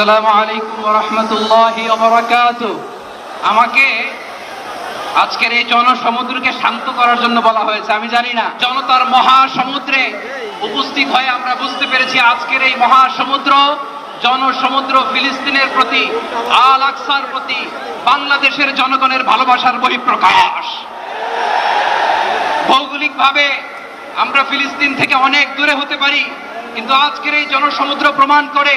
আসসালামু আলাইকুম রহমতুল্লাহ আমাকে আজকের এই জনসমুদ্রকে শান্ত করার জন্য বলা হয়েছে, আমি জানি না। জনতার মহাসমুদ্রে উপস্থিত হয়ে আমরা বুঝতে পেরেছি আজকের এই মহাসমুদ্র জনসমুদ্র ফিলিস্তিনের প্রতি, আল আকসার প্রতি, বাংলাদেশের জনগণের ভালোবাসার বহিঃপ্রকাশ। ভৌগোলিকভাবে আমরা ফিলিস্তিন থেকে অনেক দূরে হতে পারি, কিন্তু আজকের এই জনসমুদ্র প্রমাণ করে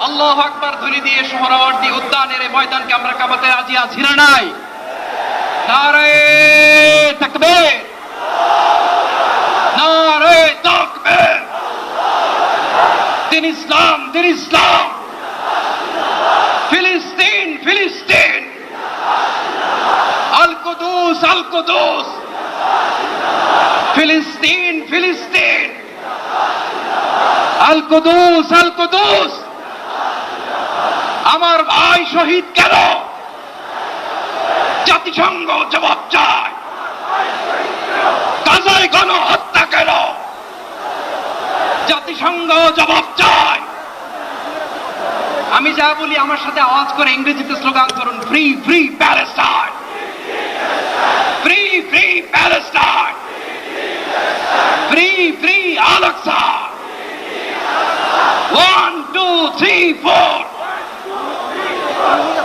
আল্লাহ আকবার ধ্বনি দিয়ে সোহরাওয়ার্দী উদ্যানের এই ময়দানকে আমরা কাবাতে রাজি আছি না নাই? নারে তাকবীর। নারে তাকবীর। দিন ইসলাম দিন ইসলাম। ফিলিস্তিন ফিলিস্তিন। আল কুদুস আল কুদুস। ফিলিস্তিন ফিলিস্তিন। ভাই শহীদ কেন? জাতিসংঘ জবাব চায়। গাজায় গণ হত্যা কেন? জাতিসংঘ জবাব চায়। আমি যা বলি আমার সাথে আওয়াজ করে ইংরেজিতে স্লোগান করুন free free Palestine free free Palestine free free আলাক্সা one two three four